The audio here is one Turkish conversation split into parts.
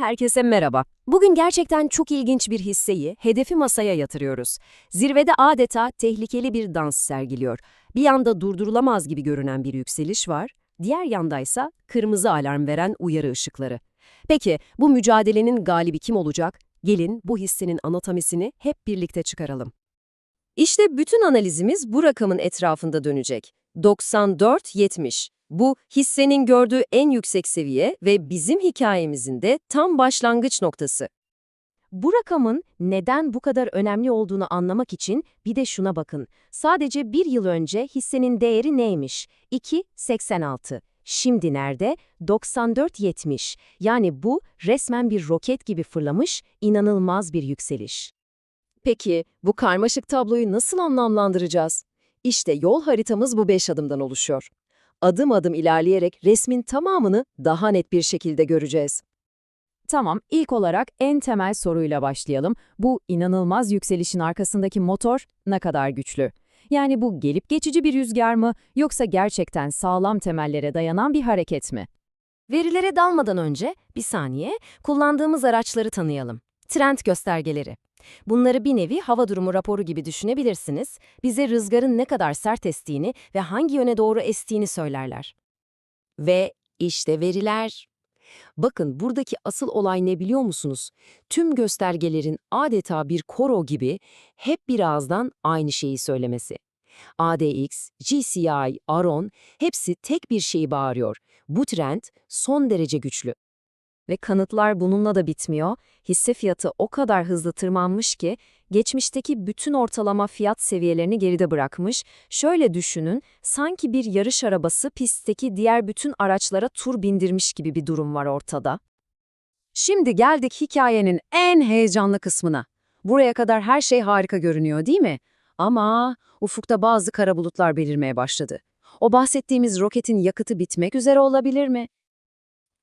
Herkese merhaba. Bugün gerçekten çok ilginç bir hisseyi, hedefi masaya yatırıyoruz. Zirvede adeta tehlikeli bir dans sergiliyor. Bir yanda durdurulamaz gibi görünen bir yükseliş var, diğer yandaysa kırmızı alarm veren uyarı ışıkları. Peki bu mücadelenin galibi kim olacak? Gelin bu hissenin anatomisini hep birlikte çıkaralım. İşte bütün analizimiz bu rakamın etrafında dönecek. 94-70. Bu hissenin gördüğü en yüksek seviye ve bizim hikayemizin de tam başlangıç noktası. Bu rakamın neden bu kadar önemli olduğunu anlamak için bir de şuna bakın. Sadece bir yıl önce hissenin değeri neymiş? 2.86. Şimdi nerede? 94.70. Yani bu resmen bir roket gibi fırlamış, inanılmaz bir yükseliş. Peki bu karmaşık tabloyu nasıl anlamlandıracağız? İşte yol haritamız bu beş adımdan oluşuyor. Adım adım ilerleyerek resmin tamamını daha net bir şekilde göreceğiz. Tamam, ilk olarak en temel soruyla başlayalım. Bu inanılmaz yükselişin arkasındaki motor ne kadar güçlü? Yani bu gelip geçici bir rüzgar mı yoksa gerçekten sağlam temellere dayanan bir hareket mi? Verilere dalmadan önce bir saniye kullandığımız araçları tanıyalım. Trend göstergeleri. Bunları bir nevi hava durumu raporu gibi düşünebilirsiniz. Bize rüzgarın ne kadar sert estiğini ve hangi yöne doğru estiğini söylerler. Ve işte veriler. Bakın buradaki asıl olay ne biliyor musunuz? Tüm göstergelerin adeta bir koro gibi hep bir ağızdan aynı şeyi söylemesi. ADX, GCI, ARON hepsi tek bir şeyi bağırıyor. Bu trend son derece güçlü. Ve kanıtlar bununla da bitmiyor. Hisse fiyatı o kadar hızlı tırmanmış ki, geçmişteki bütün ortalama fiyat seviyelerini geride bırakmış. Şöyle düşünün, sanki bir yarış arabası pistteki diğer bütün araçlara tur bindirmiş gibi bir durum var ortada. Şimdi geldik hikayenin en heyecanlı kısmına. Buraya kadar her şey harika görünüyor değil mi? Ama ufukta bazı kara bulutlar belirmeye başladı. O bahsettiğimiz roketin yakıtı bitmek üzere olabilir mi?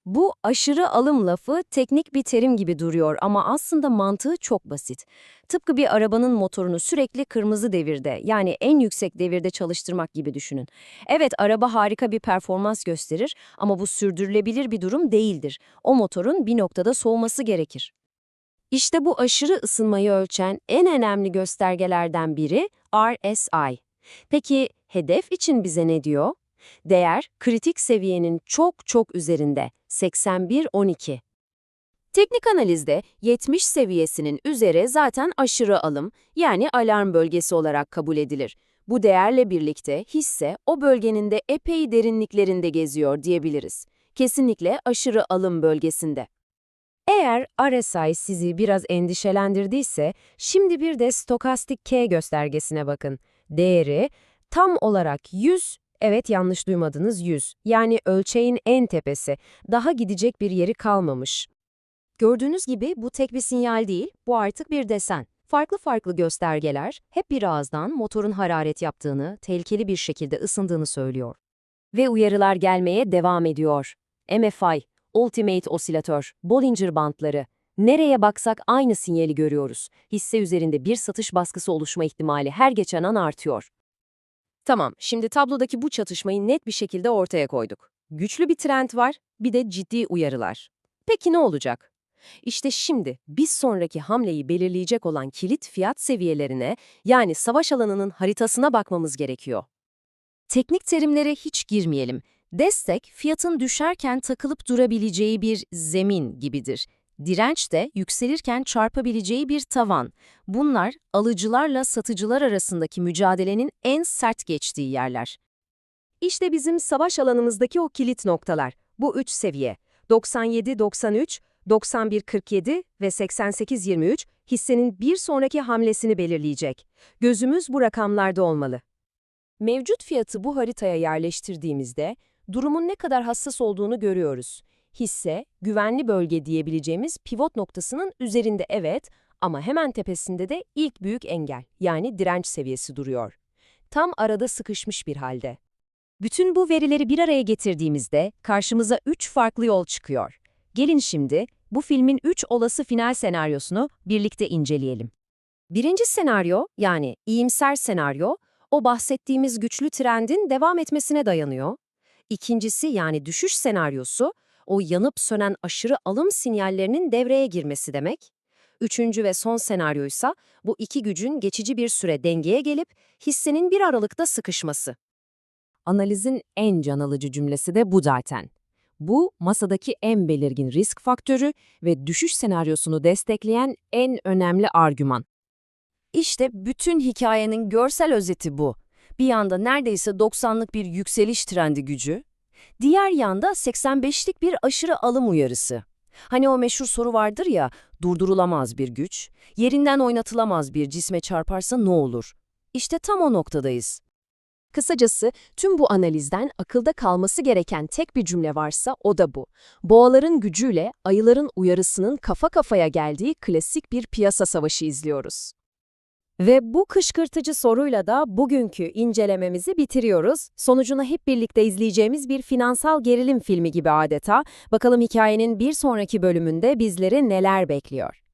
Bu aşırı alım lafı teknik bir terim gibi duruyor ama aslında mantığı çok basit. Tıpkı bir arabanın motorunu sürekli kırmızı devirde yani en yüksek devirde çalıştırmak gibi düşünün. Evet araba harika bir performans gösterir ama bu sürdürülebilir bir durum değildir. O motorun bir noktada soğuması gerekir. İşte bu aşırı ısınmayı ölçen en önemli göstergelerden biri RSI. Peki hedef için bize ne diyor? Değer kritik seviyenin çok çok üzerinde 81-12. Teknik analizde 70 seviyesinin üzeri zaten aşırı alım yani alarm bölgesi olarak kabul edilir. Bu değerle birlikte hisse o bölgenin de epey derinliklerinde geziyor diyebiliriz. Kesinlikle aşırı alım bölgesinde. Eğer RSI sizi biraz endişelendirdiyse, şimdi bir de stokastik K göstergesine bakın. Değeri tam olarak 100 Evet yanlış duymadınız 100. Yani ölçeğin en tepesi. Daha gidecek bir yeri kalmamış. Gördüğünüz gibi bu tek bir sinyal değil, bu artık bir desen. Farklı farklı göstergeler hep bir ağızdan motorun hararet yaptığını, tehlikeli bir şekilde ısındığını söylüyor. Ve uyarılar gelmeye devam ediyor. MFI, Ultimate Osilatör, Bollinger Bandları. Nereye baksak aynı sinyali görüyoruz. Hisse üzerinde bir satış baskısı oluşma ihtimali her geçen an artıyor. Tamam, şimdi tablodaki bu çatışmayı net bir şekilde ortaya koyduk. Güçlü bir trend var, bir de ciddi uyarılar. Peki ne olacak? İşte şimdi bir sonraki hamleyi belirleyecek olan kilit fiyat seviyelerine yani savaş alanının haritasına bakmamız gerekiyor. Teknik terimlere hiç girmeyelim. Destek, fiyatın düşerken takılıp durabileceği bir zemin gibidir. Direnç de yükselirken çarpabileceği bir tavan. Bunlar alıcılarla satıcılar arasındaki mücadelenin en sert geçtiği yerler. İşte bizim savaş alanımızdaki o kilit noktalar. Bu üç seviye. 97-93, 91-47 ve 88-23 hissenin bir sonraki hamlesini belirleyecek. Gözümüz bu rakamlarda olmalı. Mevcut fiyatı bu haritaya yerleştirdiğimizde durumun ne kadar hassas olduğunu görüyoruz hisse, güvenli bölge diyebileceğimiz pivot noktasının üzerinde evet ama hemen tepesinde de ilk büyük engel yani direnç seviyesi duruyor. Tam arada sıkışmış bir halde. Bütün bu verileri bir araya getirdiğimizde karşımıza üç farklı yol çıkıyor. Gelin şimdi bu filmin üç olası final senaryosunu birlikte inceleyelim. Birinci senaryo yani iyimser senaryo o bahsettiğimiz güçlü trendin devam etmesine dayanıyor. İkincisi yani düşüş senaryosu o yanıp sönen aşırı alım sinyallerinin devreye girmesi demek. Üçüncü ve son senaryoysa bu iki gücün geçici bir süre dengeye gelip hissenin bir aralıkta sıkışması. Analizin en can alıcı cümlesi de bu zaten. Bu, masadaki en belirgin risk faktörü ve düşüş senaryosunu destekleyen en önemli argüman. İşte bütün hikayenin görsel özeti bu. Bir yanda neredeyse 90'lık bir yükseliş trendi gücü, diğer yanda 85'lik bir aşırı alım uyarısı. Hani o meşhur soru vardır ya, durdurulamaz bir güç, yerinden oynatılamaz bir cisme çarparsa ne olur? İşte tam o noktadayız. Kısacası tüm bu analizden akılda kalması gereken tek bir cümle varsa o da bu. Boğaların gücüyle ayıların uyarısının kafa kafaya geldiği klasik bir piyasa savaşı izliyoruz. Ve bu kışkırtıcı soruyla da bugünkü incelememizi bitiriyoruz. Sonucunu hep birlikte izleyeceğimiz bir finansal gerilim filmi gibi adeta. Bakalım hikayenin bir sonraki bölümünde bizleri neler bekliyor.